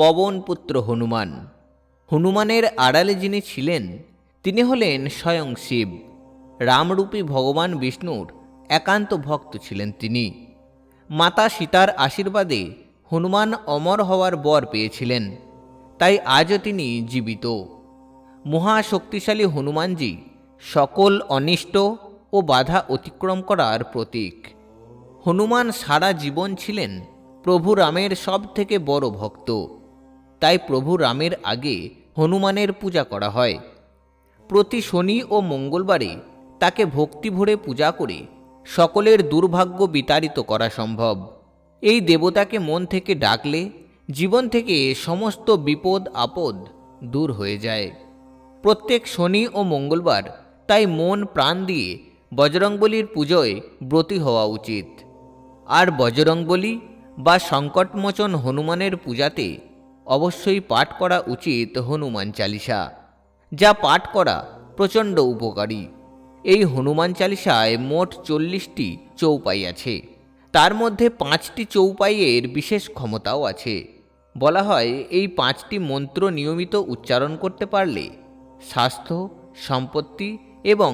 পবনপুত্র হনুমান। হনুমানের আড়ালে যিনি ছিলেন, তিনি হলেন স্বয়ং শিব। রামরূপী ভগবান বিষ্ণুর একান্ত ভক্ত ছিলেন তিনি। মাতা সীতার আশীর্বাদে হনুমান অমর হওয়ার বর পেয়েছিলেন। তাই আজও তিনি জীবিত। মহাশক্তিশালী হনুমানজি সকল অনিষ্ট ও বাধা অতিক্রম করার প্রতীক। হনুমান সারা জীবন ছিলেন প্রভু রামের সব থেকে বড় ভক্ত। তাই প্রভু রামের আগে হনুমানের পূজা করা হয়। প্রতি শনি ও মঙ্গলবারে তাকে ভক্তি ভরে পূজা করে সকলের দুর্ভাগ্য বিতাড়িত করা সম্ভব। এই দেবতাকে মন থেকে ডাকলে জীবন থেকে সমস্ত বিপদ আপদ দূর হয়ে যায়। প্রত্যেক শনি ও মঙ্গলবার তাই মন প্রাণ দিয়ে বজরংবলীর পুজোয় ব্রতী হওয়া উচিত। আর বজরংবলী বা সংকটমোচন হনুমানের পূজাতে অবশ্যই পাঠ করা উচিত হনুমান চালিসা। যা পাঠ করা প্রচণ্ড উপকারী। এই হনুমান চালিসায় মোট চল্লিশটি চৌপাই আছে। তার মধ্যে পাঁচটি চৌপাইয়ের বিশেষ ক্ষমতাও আছে। বলা হয়, এই পাঁচটি মন্ত্র নিয়মিত উচ্চারণ করতে পারলে স্বাস্থ্য, সম্পত্তি এবং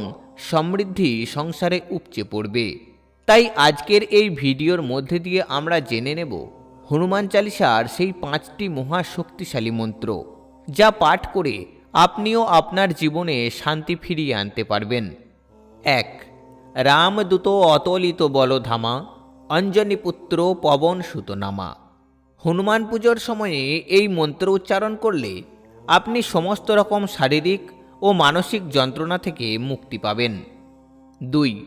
সমৃদ্ধি সংসারে উপচে পড়বে। তাই আজকের এই ভিডিওর মধ্যে দিয়ে আমরা জেনে নেব হনুমান চালিসার সেই পাঁচটি মহাশক্তিশালী মন্ত্র, যা পাঠ করে আপনিও আপনার জীবনে শান্তি ফিরিয়ে আনতে পারবেন। এক, রাম রামদূত অতলিত বলধামা অঞ্জনীপুত্র পবন সুতনামা। হনুমান পুজোর সময়ে এই মন্ত্র উচ্চারণ করলে আপনি সমস্ত রকম শারীরিক ও মানসিক যন্ত্রণা থেকে মুক্তি পাবেন। দুই,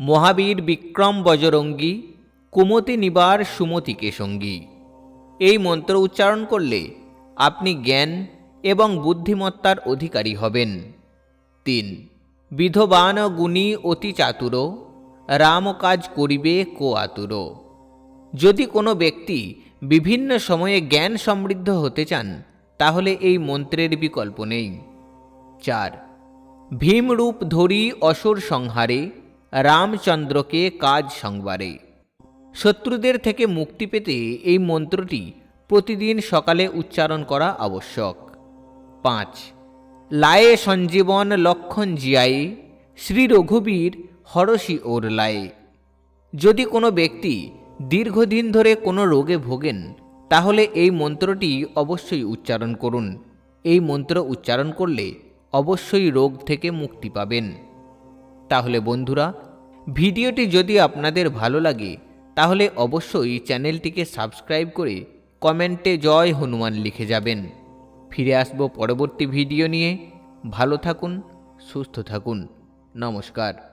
মহাবীর বিক্রম বজরঙ্গী কুমতি নিবার সুমতিকে সঙ্গী। এই মন্ত্র উচ্চারণ করলে আপনি জ্ঞান এবং বুদ্ধিমত্তার অধিকারী হবেন। তিন, বিধবান গুণী অতি চাতুর, রাম কাজ করিবে কো আতুর। যদি কোনো ব্যক্তি বিভিন্ন সময়ে জ্ঞান সমৃদ্ধ হতে চান, তাহলে এই মন্ত্রের বিকল্প নেই। চার, ভীমরূপ ধরি অসুর সংহারে, রামচন্দ্রকে কাজ সংবারে। শত্রুদের থেকে মুক্তি পেতে এই মন্ত্রটি প্রতিদিন সকালে উচ্চারণ করা আবশ্যক। পাঁচ। লায়ে সঞ্জীবন লক্ষণ জিয়াই, শ্রী রঘুবীর হরসি ওর লায়ে। যদি কোনো ব্যক্তি দীর্ঘদিন ধরে কোনো রোগে ভোগেন, তাহলে এই মন্ত্রটি অবশ্যই উচ্চারণ করুন। এই মন্ত্র উচ্চারণ করলে অবশ্যই রোগ থেকে মুক্তি পাবেন। তাহলে বন্ধুরা, ভিডিওটি যদি আপনাদের ভালো লাগে তাহলে অবশ্যই চ্যানেলটিকে সাবস্ক্রাইব করে কমেন্টে জয় হনুমান লিখে যাবেন। ফিরে আসব পরবর্তী ভিডিও নিয়ে। ভালো থাকুন, সুস্থ থাকুন। নমস্কার।